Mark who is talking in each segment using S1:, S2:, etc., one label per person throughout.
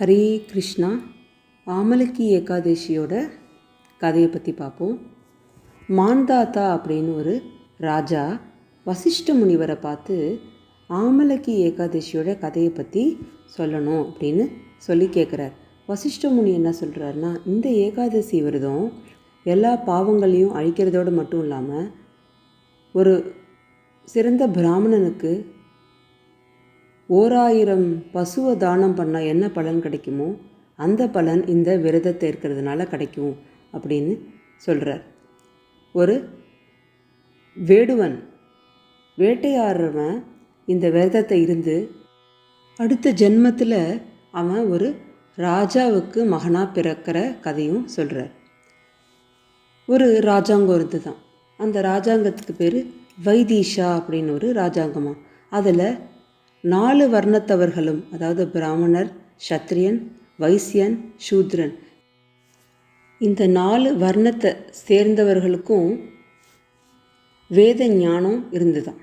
S1: ஹரே கிருஷ்ணா. ஆமலக்கி ஏகாதேசியோட கதையை பற்றி பார்ப்போம். மான்தாத்தா அப்படின்னு ஒரு ராஜா வசிஷ்ட முனிவரை பார்த்து ஆமலக்கி ஏகாதேசியோட கதையை பற்றி சொல்லணும் அப்படின்னு சொல்லி கேட்குறார் வசிஷ்ட முனி என்ன சொல்கிறாருன்னா இந்த ஏகாதசி விரதம் எல்லா பாவங்களையும் அழிக்கிறதோடு மட்டும் இல்லாமல் ஒரு சிறந்த பிராமணனுக்கு ஓராயிரம் பசுவை தானம் பண்ணால் என்ன பலன் கிடைக்குமோ அந்த பலன் இந்த விரதத்தை இருக்கிறதுனால கிடைக்கும் அப்படின்னு சொல்கிறார் ஒரு வேடுவன் வேட்டையாடுறவன் இந்த விரதத்தை இருந்து அடுத்த ஜென்மத்தில் அவன் ஒரு ராஜாவுக்கு மகனாக பிறக்கிற கதையும் சொல்கிறார் ஒரு ராஜாங்கம் இருந்து தான். அந்த ராஜாங்கத்துக்கு பேர் வைதீஷா அப்படின்னு ஒரு ராஜாங்கமாக அதில் நாலு வர்ணத்தவர்களும் அதாவது பிராமணர் சத்திரியன் வைசியன் சூத்ரன். இந்த நாலு வர்ணத்தை சேர்ந்தவர்களுக்கும் வேத ஞானம் இருந்துதான்.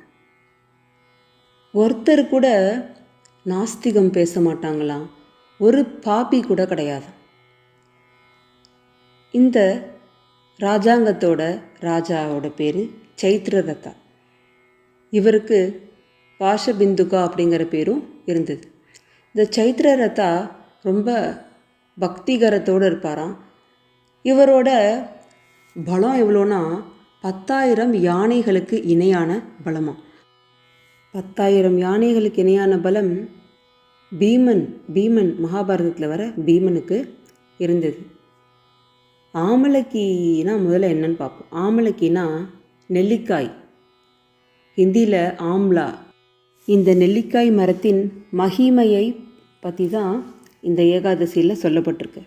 S1: ஒருத்தர் கூட நாஸ்திகம் பேச மாட்டாங்களாம். ஒரு பாப்பி கூட கிடையாது. இந்த ராஜாங்கத்தோட ராஜாவோட பேர் சைத்ரதத்தா. இவருக்கு பாஷபிந்துகா அப்படிங்கிற பேரும் இருந்தது. இந்த சைத்ரரதா ரொம்ப பக்திகரத்தோடு இருப்பாராம். இவரோட பலம் எவ்வளோன்னா பத்தாயிரம் யானைகளுக்கு இணையான பலமாக பத்தாயிரம் யானைகளுக்கு இணையான பலம் பீமன் பீமன் மகாபாரதத்தில் வர பீமனுக்கு இருந்தது. ஆமலக்கினா முதல்ல என்னன்னு பார்ப்போம். ஆமலக்கினா நெல்லிக்காய். ஹிந்தியில் ஆம்லா. இந்த நெல்லிக்காய் மரத்தின் மகிமையை பற்றி தான் இந்த ஏகாதசியில் சொல்லப்பட்டிருக்கு.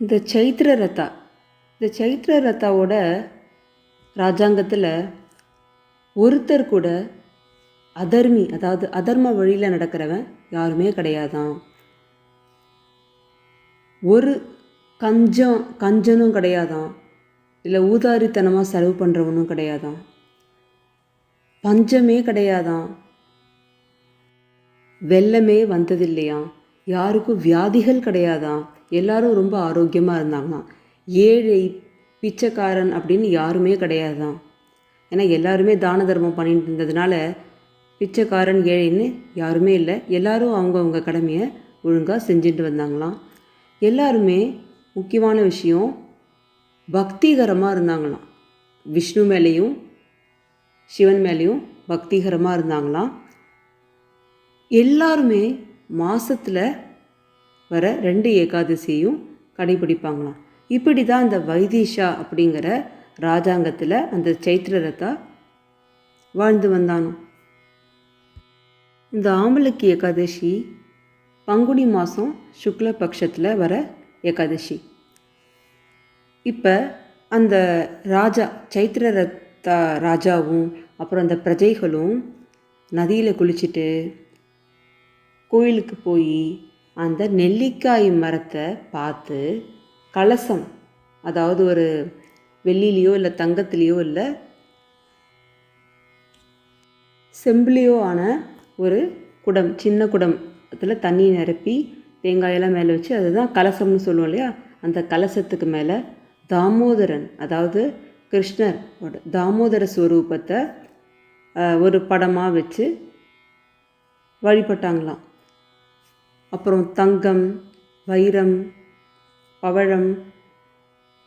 S1: இந்த சைத்திர ரத்தா இந்த சைத்திர ரத்தாவோட ராஜாங்கத்தில் ஒருத்தர் கூட அதர்மி அதாவது அதர்ம வழியில் நடக்கிறவன் யாருமே கிடையாதான். ஒரு கஞ்சம் கஞ்சனும் கிடையாதான். இல்லை ஊதாரித்தனமாக செலவு பண்ணுறவனும் கிடையாதான். பஞ்சமே கிடையாதான் வெள்ளமே வந்ததில்லையாம் யாருக்கும் வியாதிகள் கிடையாதான் எல்லாரும் ரொம்ப ஆரோக்கியமாக இருந்தாங்களாம். ஏழை பிச்சைக்காரன் அப்படின்னு யாருமே கிடையாதான் ஏன்னா எல்லாருமே தான தர்மம் பண்ணிட்டு இருந்ததுனால பிச்சைக்காரன் ஏழைன்னு யாருமே இல்லை. எல்லாரும் அவங்கவுங்க கடமையை ஒழுங்காக செஞ்சுட்டு வந்தாங்களாம். எல்லாருமே முக்கியமான விஷயம் பக்திகரமாக இருந்தாங்களாம். விஷ்ணு மேலேயும் சிவன் மேலேயும் பக்திகரமாக இருந்தாங்களாம். எல்லாருமே மாதத்தில் வர ரெண்டு ஏகாதசியையும் கடைபிடிப்பாங்களாம். இப்படி தான் அந்த வைதீஷா அப்படிங்கிற ராஜாங்கத்தில் அந்த சைத்திரரத்தா வாழ்ந்து வந்தானோ இந்த ஆம்பளுக்கு ஏகாதசி பங்குனி மாதம் சுக்ல பட்சத்தில் வர ஏகாதசி. இப்போ அந்த ராஜா த ராஜாவும் அப்புறம் அந்த பிரஜைகளும் நதியில் குளிச்சுட்டு கோயிலுக்கு போய் அந்த நெல்லிக்காய் மரத்தை பார்த்து கலசம் அதாவது ஒரு வெள்ளிலேயோ இல்லை தங்கத்துலேயோ இல்லை செம்பிளியோ ஆன ஒரு குடம் சின்ன குடம் அதில் தண்ணி நிரப்பி தேங்காயெல்லாம் மேலே வச்சு அதுதான் கலசம்னு சொல்லுவோம் இல்லையா? அந்த கலசத்துக்கு மேலே தாமோதரன் அதாவது கிருஷ்ணர் தாமோதர ஸ்வரூபத்தை ஒரு படமாக வச்சு வழிபட்டாங்களாம். அப்புறம் தங்கம் வைரம் பவழம்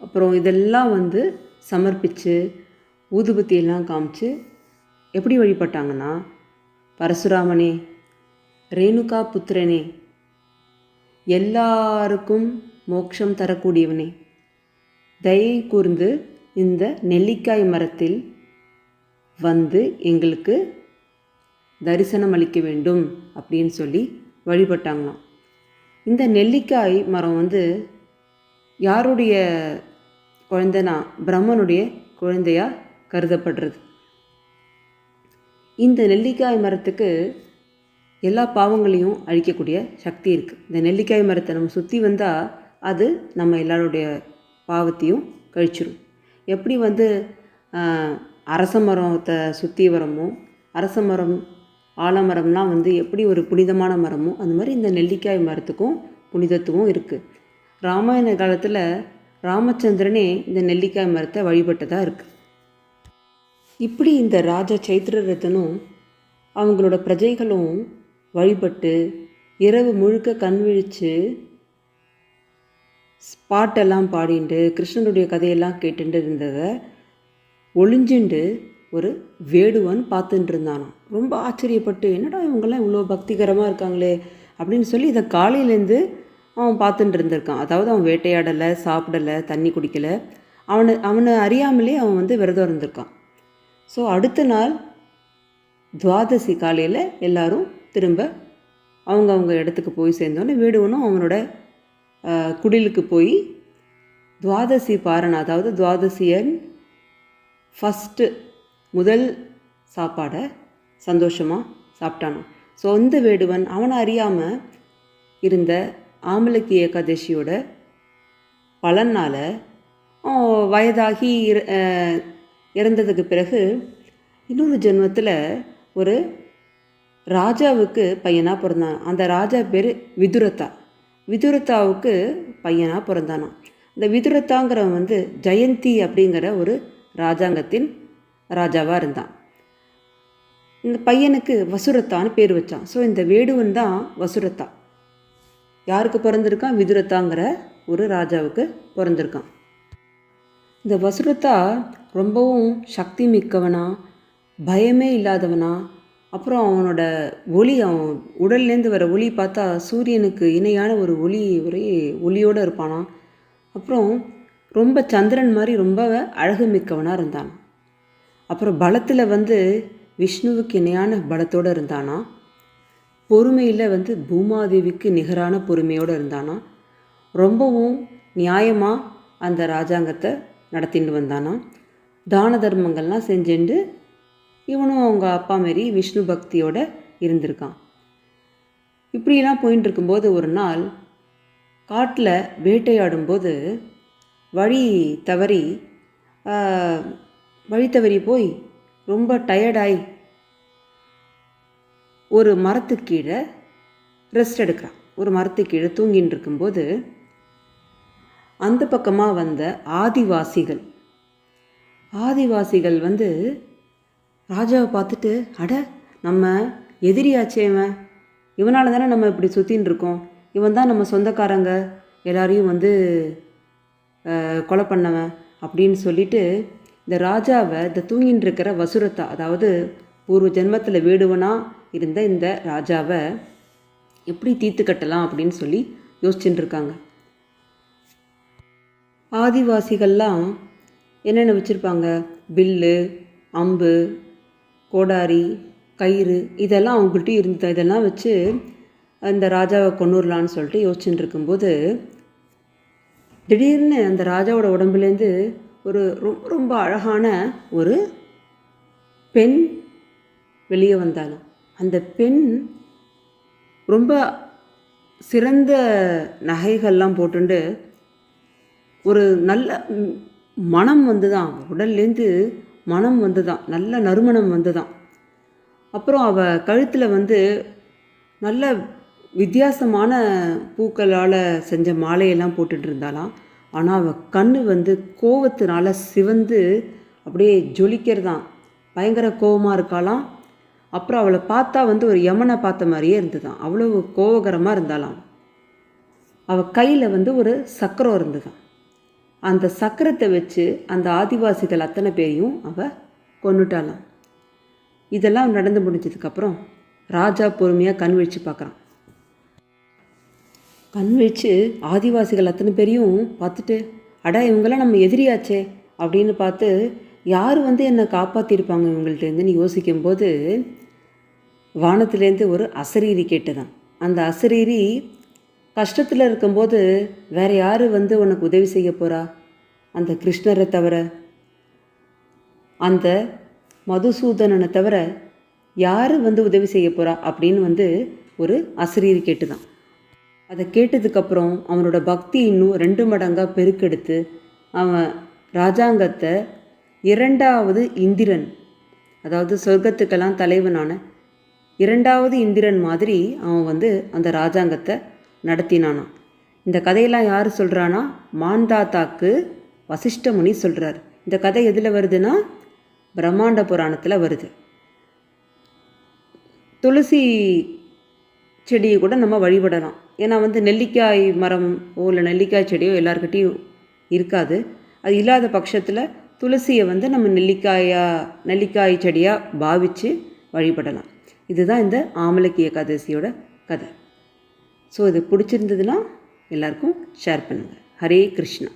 S1: அப்புறம் இதெல்லாம் வந்து சமர்ப்பித்து ஊதுபத்தியெல்லாம் காமிச்சு எப்படி வழிபட்டாங்கன்னா பரசுராமனே ரேணுகா புத்திரனே எல்லாருக்கும் மோட்சம் தரக்கூடியவனே தயை கூர்ந்து இந்த நெல்லிக்காய் மரத்தில் வந்து எங்களுக்கு தரிசனம் அளிக்க வேண்டும் அப்படின்னு சொல்லி வழிபட்டாங்களாம். இந்த நெல்லிக்காய் மரம் வந்து யாருடைய குழந்தைனா பிரம்மனுடைய குழந்தையாக கருதப்படுறது. இந்த நெல்லிக்காய் மரத்துக்கு எல்லா பாவங்களையும் அழிக்கக்கூடிய சக்தி இருக்குது இந்த நெல்லிக்காய் மரத்தை நம்ம சுற்றி வந்தால் அது நம்ம எல்லாருடைய பாவத்தையும் கழிச்சிடும் எப்படி வந்து அரச மரத்தை சுற்றி வரமோ அரச மரம் ஆலமரம்லாம் வந்து எப்படி ஒரு புனிதமான மரமோ அந்த மாதிரி இந்த நெல்லிக்காய் மரத்துக்கும் புனிதத்துவம் இருக்குது ராமாயண காலத்தில் ராமச்சந்திரனே இந்த நெல்லிக்காய் மரத்தை வழிபட்டதாக இருக்குது இப்படி இந்த ராஜா சைத்திரரத்தனும் அவங்களோட பிரஜைகளும் வழிபட்டு இரவு முழுக்க கண் விழித்து பாட்டெல்லாம் பாடிண்டு கிருஷ்ணனுடைய கதையெல்லாம் கேட்டுட்டு இருந்ததை ஒளிஞ்சுண்டு ஒரு வேடுவன் பார்த்துட்டு இருந்தானாம். ரொம்ப ஆச்சரியப்பட்டு என்னடா இவங்கெல்லாம் இவ்வளோ பக்திகரமாக இருக்காங்களே? அப்படின்னு சொல்லி இதை காலையிலேருந்து அவன் பார்த்துட்டு இருந்திருக்கான். அதாவது அவன் வேட்டையாடலை சாப்பிடலை தண்ணி குடிக்கலை. அவனை அவனை அறியாமலே அவன் வந்து விரதம் இருந்திருக்கான் ஸோ அடுத்த நாள் துவாதசி காலையில் எல்லாரும் திரும்ப அவங்க அவங்க இடத்துக்கு போய் சேர்ந்தோன்னே வேடுவனும் அவனோட குடிலுக்கு போய் துவாதசி பாரணம் அதாவது துவாதசியன் ஃபஸ்ட்டு முதல் சாப்பாடை சந்தோஷமாக சாப்பிட்டானான் ஸோ அந்த வேடுவன் அவனை அறியாமல் இருந்த ஆமலக்கி ஏகாதசியோட பலனால் வயதாகி இற- இறந்ததுக்கு பிறகு இன்னொரு ஜென்மத்தில் ஒரு ராஜாவுக்கு பையனாக பிறந்தான். அந்த ராஜா பேர் விதுரத்தா. விதுரத்தாவுக்கு பையனாக பிறந்தானாம் இந்த விதுரத்தாங்கிறவன் வந்து ஜெயந்தி அப்படிங்கிற ஒரு ராஜாங்கத்தின் ராஜாவாக இருந்தான். இந்த பையனுக்கு வசுரத்தான்னு பேர் வச்சான். ஸோ இந்த வேடுவன் தான் வசுரத்தா. யாருக்கு பிறந்திருக்கான்? விதுரத்தாங்கிற ஒரு ராஜாவுக்கு பிறந்திருக்கான். இந்த வசுரத்தா ரொம்பவும் சக்தி மிக்கவனா பயமே இல்லாதவனா அப்புறம் அவனோட ஒளி அவன் உடல்லேருந்து வர ஒளி பார்த்தா சூரியனுக்கு இணையான ஒரு ஒளி ஒரே ஒளியோடு இருப்பானா அப்புறம் ரொம்ப சந்திரன் மாதிரி ரொம்ப அழகு மிக்கவனாக இருந்தான் அப்புறம் பலத்தில் வந்து விஷ்ணுவுக்கு இணையான பலத்தோடு இருந்தானா பொறுமையில் வந்து பூமாதேவிக்கு நிகரான பொறுமையோடு இருந்தானா ரொம்பவும் நியாயமாக அந்த ராஜாங்கத்தை நடத்திட்டு வந்தானா தான தர்மங்கள்லாம் செஞ்சுண்டு இவனும் அவங்க அப்பா மாரி விஷ்ணு பக்தியோட இருந்திருக்கான். இப்படியெல்லாம் போயின்னு இருக்கும்போது ஒரு நாள் காட்டில் வேட்டையாடும்போது வழி தவறி வழி தவறி போய் ரொம்ப டயர்டாய் ஒரு மரத்துக்கு கீழே ரெஸ்ட் எடுக்கிறான். ஒரு மரத்துக்கு கீழே தூங்கின்னு இருக்கும்போது அந்த பக்கமாக வந்த ஆதிவாசிகள் ஆதிவாசிகள் வந்து ராஜாவை பார்த்துட்டு அட நம்ம எதிரியாச்சே இவன். இவனால் தானே நம்ம இப்படி சுற்றின்னு இருக்கோம். இவன் தான் நம்ம சொந்தக்காரங்க. எல்லாரையும் வந்து கொலை பண்ணவன் அப்படின்னு சொல்லிட்டு இந்த ராஜாவை இந்த தூங்கின்னு இருக்கிற வசுரத்தா அதாவது பூர்வ ஜென்மத்தில் வேடுவனாக இருந்த இந்த ராஜாவை எப்படி தீர்த்து கட்டலாம் அப்படின்னு சொல்லி யோசிச்சுட்டு இருக்காங்க. ஆதிவாசிகள்லாம் என்னென்ன வச்சுருப்பாங்க? பில்லு அம்பு கோடாரி கயிறு இதெல்லாம் அவங்கள்ட்ட இருந்தது. இதெல்லாம் வச்சு அந்த ராஜாவை கொண்டுடலான்னு சொல்லிட்டு யோசிச்சுட்டு இருக்கும்போது திடீர்னு அந்த ராஜாவோட உடம்புலேருந்து ஒரு ரொம்ப ரொம்ப அழகான ஒரு பெண் வெளியே வந்தாலும் அந்த பெண் ரொம்ப சிறந்த நகைகள்லாம் போட்டுண்டு ஒரு நல்ல மனம் வந்து தான் உடல்லேருந்து மனம் வந்து தான் நல்ல நறுமணம் வந்து தான் அப்புறம் அவள் கழுத்தில் வந்து நல்ல வித்தியாசமான பூக்களால் செஞ்ச மாலையெல்லாம் போட்டுட்டு இருந்தாளாம். ஆனால் அவள் கண் வந்து கோவத்தினால சிவந்து அப்படியே ஜொலிக்கிறதான். பயங்கர கோவமாக இருக்காளாம். அப்புறம் அவளை பார்த்தா வந்து ஒரு யமனை பார்த்த மாதிரியே இருந்துதான். அவ்வளவு கோவகரமாக இருந்தாலாம் அவள் கையில் வந்து ஒரு சக்கரம் இருந்துதான். அந்த சக்கரத்தை வச்சு அந்த ஆதிவாசிகள் அத்தனை பேரையும் அவ கொண்டுட்டாலாம் இதெல்லாம் நடந்து முடிஞ்சதுக்கப்புறம் ராஜா பொறுமையாக கண் விழிச்சு பார்க்குறான். கண் விழிச்சு ஆதிவாசிகள் அத்தனை பேரையும் பார்த்துட்டு அடா இவங்கெல்லாம் நம்ம எதிரியாச்சே அப்படின்னு பார்த்து யார் வந்து என்னை காப்பாற்றிருப்பாங்க இவங்கள்ட்டேருந்துன்னு யோசிக்கும்போது வானத்துலேருந்து ஒரு அசரீரி கேட்டுதான் அந்த அசரீரி கஷ்டத்தில் இருக்கும்போது வேற யார் வந்து உனக்கு உதவி செய்ய போகிறா அந்த கிருஷ்ணரை தவிர. அந்த மதுசூதனனை தவிர யார் வந்து உதவி செய்ய போகிறா அப்படின்னு வந்து ஒரு அசரீரி கேட்டுதான். அதை கேட்டதுக்கப்புறம் அவனோட பக்தி இன்னும் ரெண்டு மடங்காக பெருக்கெடுத்து அவன் ராஜாங்கத்தை இரண்டாவது இந்திரன் அதாவது சொர்க்கத்துக்கெல்லாம் தலைவனான இரண்டாவது இந்திரன் மாதிரி அவன் வந்து அந்த ராஜாங்கத்தை நடத்தினானா. இந்த கதையெல்லாம் யார் சொல்கிறானா மாந்தாத்தாக்கு வசிஷ்டமுனி சொல்கிறார் இந்த கதை எதில் வருதுன்னா? பிரம்மாண்ட புராணத்தில் வருது. துளசி செடியை கூட நம்ம வழிபடலாம். ஏன்னா வந்து நெல்லிக்காய் மரமோ இல்லை நெல்லிக்காய் செடியோ எல்லாருக்கிட்டேயும் இருக்காது. அது இல்லாத பட்சத்தில் துளசியை வந்து நம்ம நெல்லிக்காயாக நெல்லிக்காய் செடியாக பாவித்து வழிபடலாம். இதுதான் இந்த ஆமலக்கிய கதசியோட கதை. ஸோ இது பிடிச்சிருந்ததுன்னா எல்லாருக்கும் ஷேர் பண்ணுங்கள் ஹரே கிருஷ்ணா.